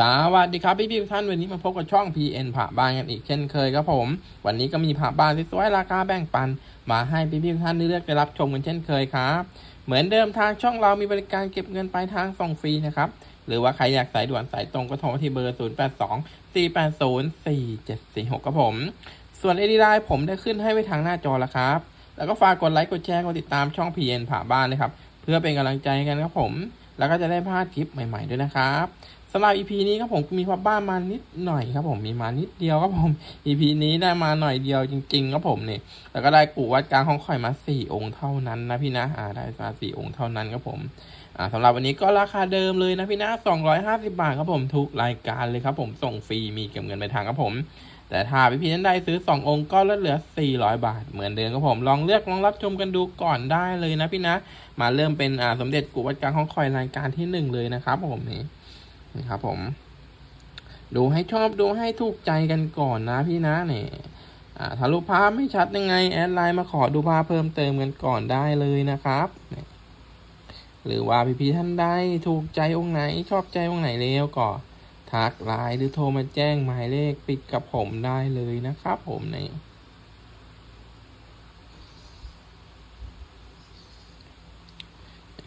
สวัสดีครับพี่พี่ทุกท่านวันนี้มาพบกับช่อง PN ผ่าบ้านกันอีกเช่นเคยครับผม วันนี้ก็มีผ่าบ้านสวยๆราคาแบ่งปัน มาให้พี่พี่ทุกท่านได้เลือกได้รับชมกันเช่นเคยครับ เหมือนเดิมทางช่องเรามีบริการเก็บเงินปลายทางส่งฟรีนะครับ หรือว่าใครอยากสายด่วนสายตรงก็โทรมาที่เบอร์ 0 8 2 4 8 0 4 7 4 6ครับผม ส่วนเอดีไลน์ผมได้ขึ้นให้ไว้ทางหน้าจอแล้วครับ แล้วก็ฝากกดไลค์กดแชร์กดติดตามช่อง PN ผ่าบ้านนะครับเพื่อเป็นกำลังใจกันครับผม แล้วก็จะได้พลาดคลิปใหม่ ๆด้วยนะครับ สำหรับ EP นี้ครับผมมีพับบ้านมานิดหน่อยครับผมมีมานิดเดียวครับผม EP นี้ได้มาหน่อยเดียวจริง ๆ ครับผมเนี่ยแล้วก็ได้กูวัดกลางของข่อยมาสี่องค์เท่านั้นนะพี่นะอ่าได้มาสี่องค์เท่านั้นครับผมอ่าสำหรับวันนี้ก็ราคาเดิมเลยนะพี่นะ250บาทครับผมทุกรายการเลยครับผมส่งฟรีมีเก็บเงินไปลายทางครับผม แต่ถ้าพี่พี่ๆท่านใดซื้อ2องค์ก็ลดเหลือ400บาท เหมือนเดิมครับผมลองเลือกลองรับชมกันดูก่อนได้เลยนะพี่นะ มาเริ่มเป็นอ่าสมเด็จกุวัดกลางของคอยรายการที่1เลยนะครับผมนี่ นี่ครับผม ดูให้ชอบดูให้ถูกใจกันก่อนนะพี่นะเนี่ยถ้ารูปภาพไม่ชัดยังไง แอดไลน์มาขอดูภาพเพิ่มเติมกันก่อนได้เลยนะครับหรือว่าพี่พี่ๆท่านใดถูกใจองค์ไหนชอบใจองค์ไหนแล้วก็ทักไลน์หรือโทรมาแจ้งหมายเลขปิดกับผมได้เลยนะครับผมเนี่ย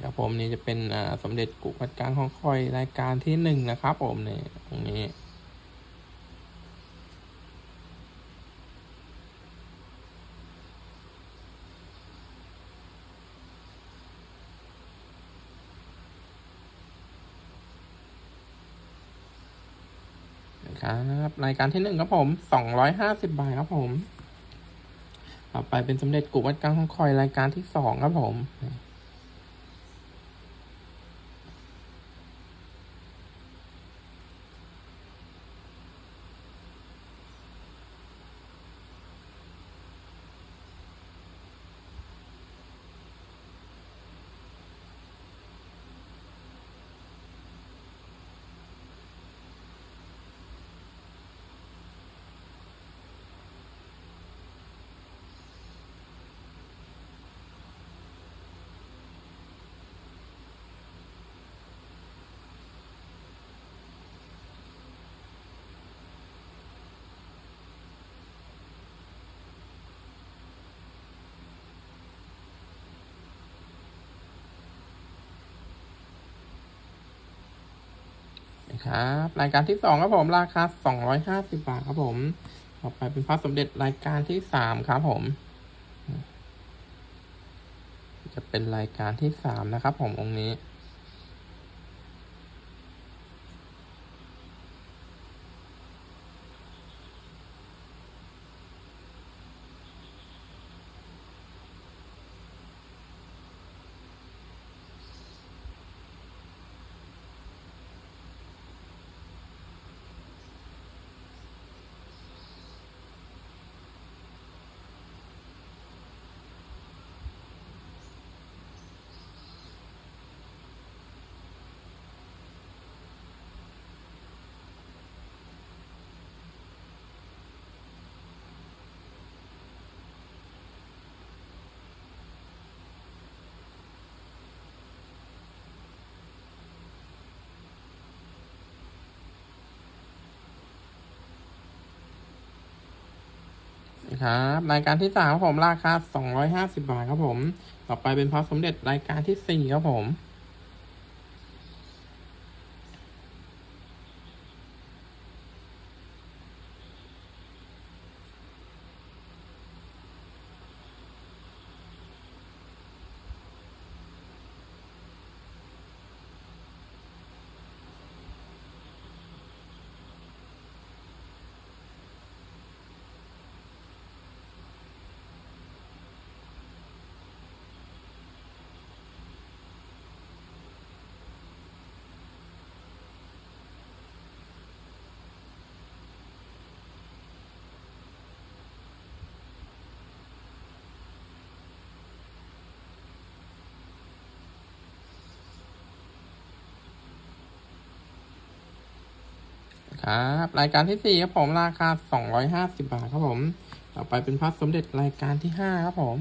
ครับผมนี่จะเป็นสมเด็จกุวัดกลางของคอยรายการที่หนึ่งนะครับ ผมนี่ตรงนี้นะครับรายการที่หนึ่งครับผมสองร้อยห้าสิบบาทครับผม ต่อไปเป็นสมเด็จกุวัดกลางของคอยรายการที่สองครับผม นะครับ รายการที่สองครับผมราคาสองร้อยห้าสิบาทครับผมต่อไปเป็นพระสมเด็จรายการที่สามครับผม จะเป็นรายการที่สามนะครับผมองค์นี้ ครับรายการที่สามครับผมราคาสองร้อยห้าสิบาทครับผม ต่อไปเป็นพระสมเด็จรายการที่สี่ครับผม ครับรายการที่สี่ครับผมราคาสองร้อยห้าสิบาทครับผม ต่อไปเป็นพระสมเด็จรายการที่ห้าครับผม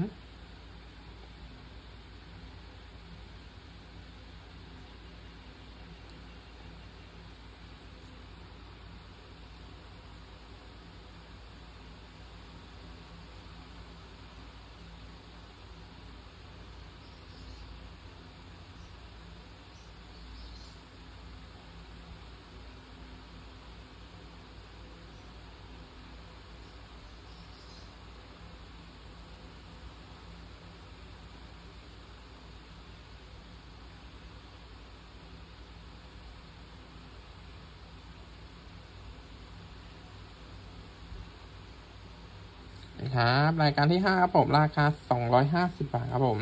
ครับ รายการที่ห้าครับผม ราคาสองร้อยห้าสิบบาทครับผม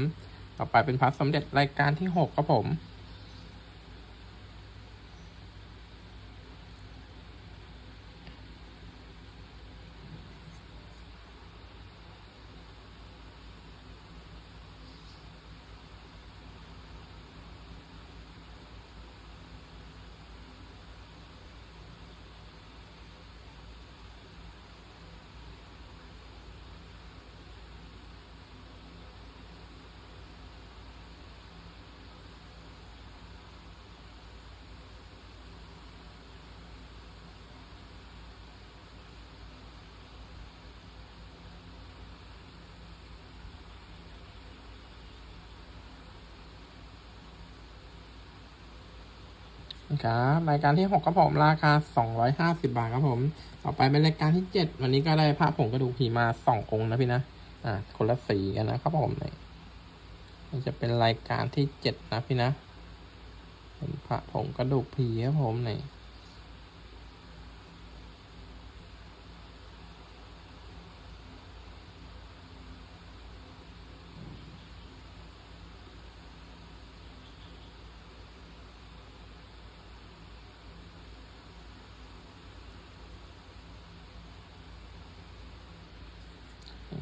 ต่อไปเป็นพัดสมเด็จรายการที่หกครับผม ครับรายการที่หกครับผมราคาสองร้อยห้าสิบาทครับผม ต่อไปเป็นรายการที่เจ็ดวันนี้ก็ได้พระผงกระดูกผีมาสององค์นะพี่นะอ่าคนละสีกันนะครับผมนี่ยจะเป็นรายการที่เจ็ดนะพี่นะเป็นพระผงกระดูกผีครับผมนี่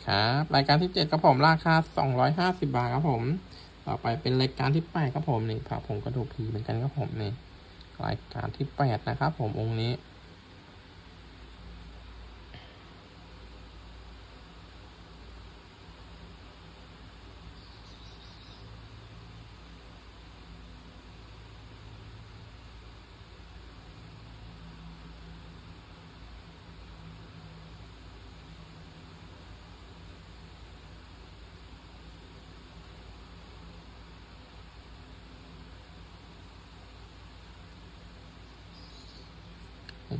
ครับรายการที่เจ็ดครับผมราคาสองร้อยห้าสิบาทครับผม ต่อไปเป็นรายการที่แปดครับผมนี่พระผงกระดูกผีเหมือนกันครับผมนี่รายการที่แปดนะครับผมองค์นี้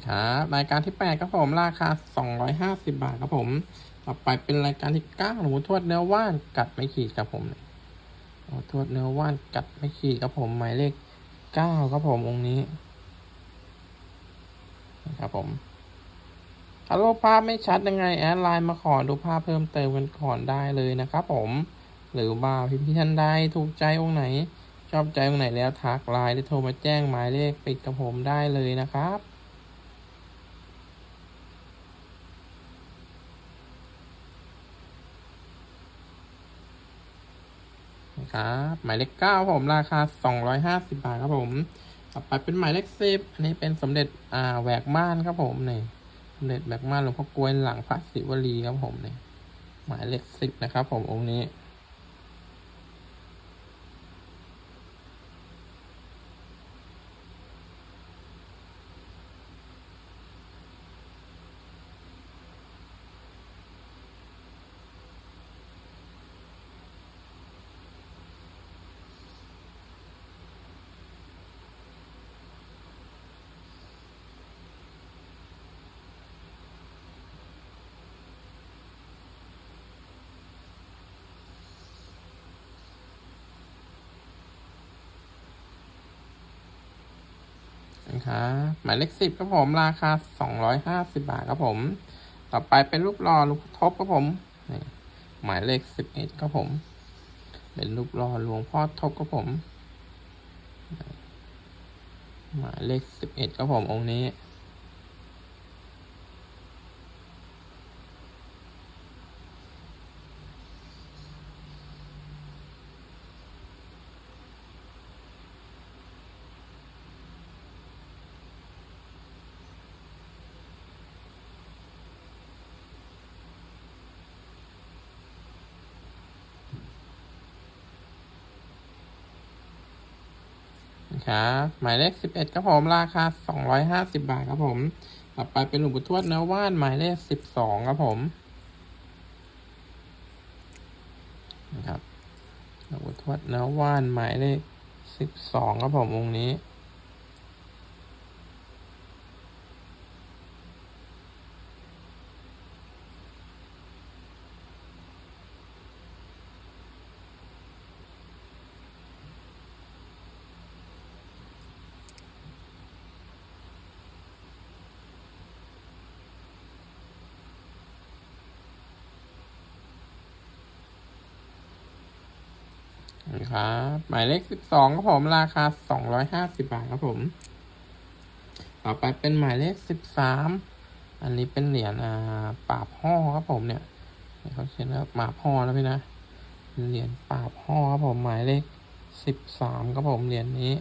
ครับรายการที่แปดครับผม ราคาสองร้อยห้าสิบาทครับผม ต่อไปเป็นรายการที่เก้าหลวทวดเนื้อว่านกัดไม่ขีดครับผมหลวทวดเนื้อว่านกัดไม่ขีดครับผม หมายเลขเก้าครับผมองค์นี้นะครับผมถ้ารูปภาพไม่ชัดยังไง แอดไลน์มาขอดูภาพเพิ่มเติมกันก่อนได้เลยนะครับผม หรือว่าพิมพ์ที่ท่านใดถูกใจองค์ไหน ชอบใจองค์ไหนแล้วทักไลน์หรือโทรมาแจ้งหมายเลขปิดกับผมได้เลยนะครับ ครับหมายเลขเก้าผมราคาสองร้อยห้าสิบาทครับผมต่อไปเป็นหมายเลขสิบอันนี้เป็นสมเด็จอ่าแหวกม่านครับผมนี่สมเด็จแหวกม่านหลวงพ่อกลวยหลังพระศิวลีครับผมนี่หมายเลขสิบนะครับผมองค์นี้ นะคะหมายเลขสิบครับผมราคาสองร้อยห้าสิบาทครับผม ต่อไปเป็นรูปหล่อลูกทบครับผมหมายเลขสิบเอ็ดครับผม เป็นรูปหล่อหลวงพ่อทบครับผม หมายเลขสิบเอ็ดครับผมองค์นี้ ครับหมายเลขสิบเอ็ดครับผมราคาสองร้อยห้าสิบาทครับผมต่อไปเป็นหลวงปู่ทวดเนื้อว่านหมายเลขสิบสองครับผมนะครับหลวงปู่ทวดเนื้อว่านหมายเลขสิบสองครับผมองค์นี้ ครับหมายเลขสิบสองครับผมราคาสองร้อยห้าสิบาทครับผม ต่อไปเป็นหมายเลขสิบสามอันนี้เป็นเหรียญอ่าปราบห่อครับผมเนี่ยเขาเขียนว่าปราบห่อแล้วพี่นะเหรียญปราบห่อครับผมหมายเลขสิบสามครับผมเหรียญนี้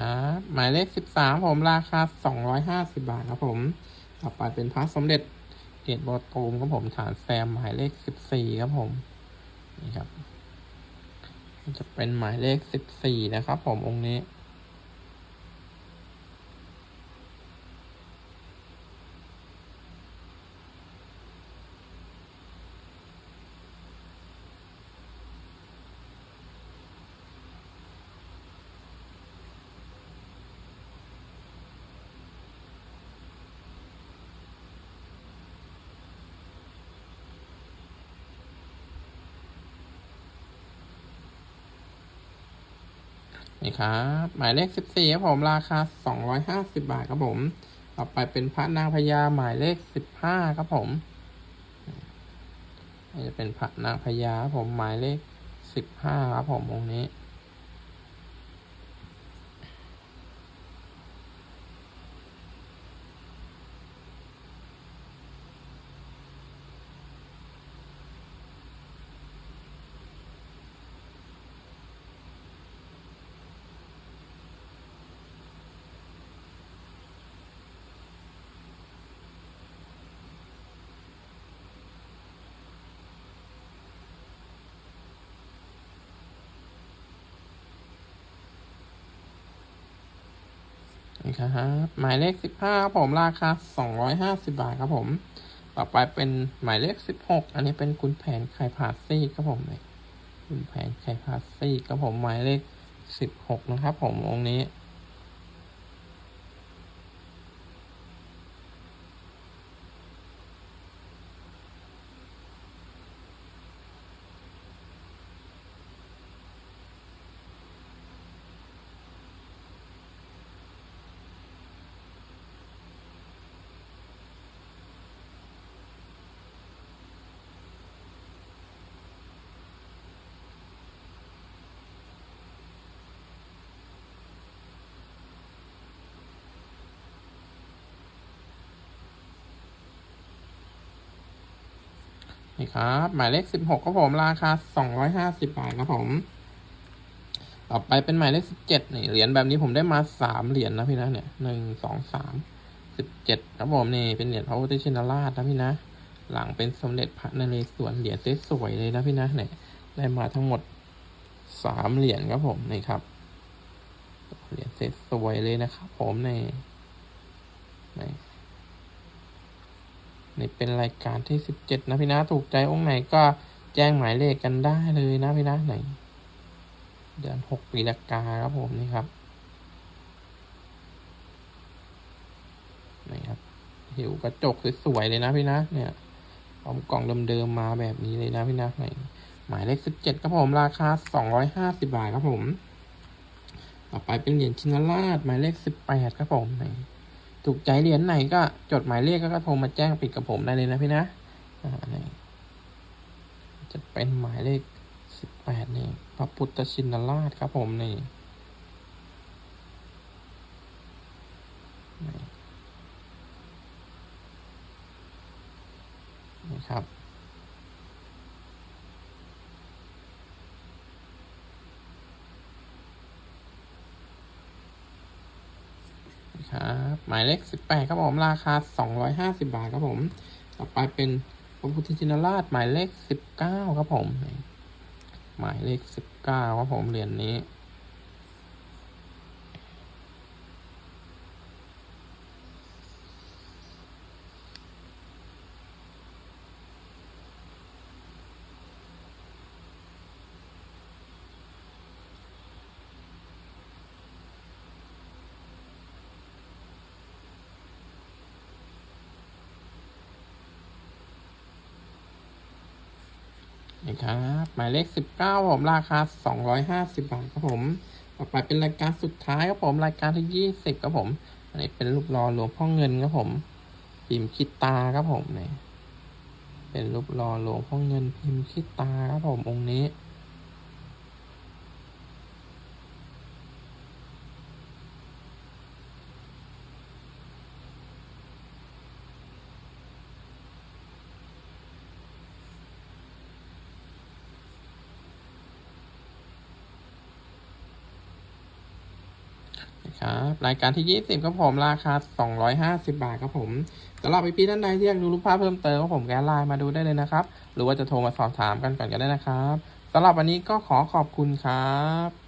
รับ หมายเลขสิบสามผมราคาสองร้อยห้าสิบาทครับผม ต่อไปเป็นพระสมเด็จเกตบอตูมครับผมฐานแซมหมายเลขสิบสี่ครับผมนี่ครับจะเป็นหมายเลขสิบสี่นะครับผมองค์นี้ นี่ครับหมายเลขสิบสี่ครับผมราคาสองร้อยห้าสิบาทครับผมต่อไปเป็นพระนางพญาหมายเลขสิบห้าครับผมจะเป็นพระนางพญาผมหมายเลขสิบห้าครับผมองค์นี้ นี่ครับหมายเลขสิบห้าครับผมราคาสองร้อยห้าสิบาทครับผม ต่อไปเป็นหมายเลขสิบหกอันนี้เป็นคุณแผนไข่พาซี่ครับผมคุณแผนไข่พาซี่ครับผมหมายเลขสิบหกนะครับผมองค์นี้ นี่ครับ หมายเลขสิบหกครับผม ราคาสองร้อยห้าสิบาทครับผม ต่อไปเป็นหมายเลขสิบเจ็ดนี่เหรียญแบบนี้ผมได้มาสามเหรียญนะพี่นะเนี่ยหนึ่งสองสามสิบเจ็ดครับผมนี่เป็นเหรียญพระพุทธชินราชนะพี่นะ หลังเป็นสมเด็จพระนเรศวรเหรียญสวยเลยนะพี่นะเนี่ยได้มาทั้งหมดสามเหรียญครับผมนี่ครับเหรียญสวยเลยนะครับผมในใน นี่เป็นรายการที่สิบเจ็ดนะพี่นะถูกใจองค์ไหนก็แจ้งหมายเลขกันได้เลยนะพี่นะไหน เดือนหกปีละกาครับผมนี่ครับนี่ครับหิวกระจกสวยๆเลยนะพี่นะเนี่ยพร้อมกล่องเดิมๆมาแบบนี้เลยนะพี่นะไหนหมายเลขสิบเจ็ดครับผมราคาสองร้อยห้าสิบาทครับผม ต่อไปเป็นเหรียญชินราชหมายเลขสิบแปดครับผมไหน ถูกใจเหรียญไหนก็จดหมายเลขก็โทรมาแจ้งปิดกับผมได้เลยนะพี่นะอ่จะเป็นหมายเลขสิบแปดนี่พระพุทธชินราชครับผมนี่นี่ครับ ครับหมายเลขสิบแปดครับผมราคาสองร้อยห้าสิบาทครับผม ต่อไปเป็นพระพุทธชินราชหมายเลขสิบเก้าครับผม หมายเลขสิบเก้าครับผมเหรียญนี้นี่ ครับ หมายเลขสิบเก้าผมราคาสองร้อยห้าสิบบาทครับผม ต่อไปเป็นรายการสุดท้ายครับผมรายการที่ยี่สิบครับผม อันนี้เป็นรูปรอหลวงพ่อเงินครับผมพิมพ์คิดตาครับผมเนี่ยเป็นรูปรอหลวงพ่อเงินพิมพ์คิดตาครับผมองค์นี้ ครับ รายการที่ 20ครับผมราคา 250 บาทครับผมสำหรับพี่ๆท่านใดที่อยากดูรูปภาพเพิ่มเติมครับผมแกไลน์มาดูได้เลยนะครับ หรือว่าจะโทรมาสอบถามกันก่อนก็ได้นะครับสำหรับวันนี้ก็ขอขอบคุณครับ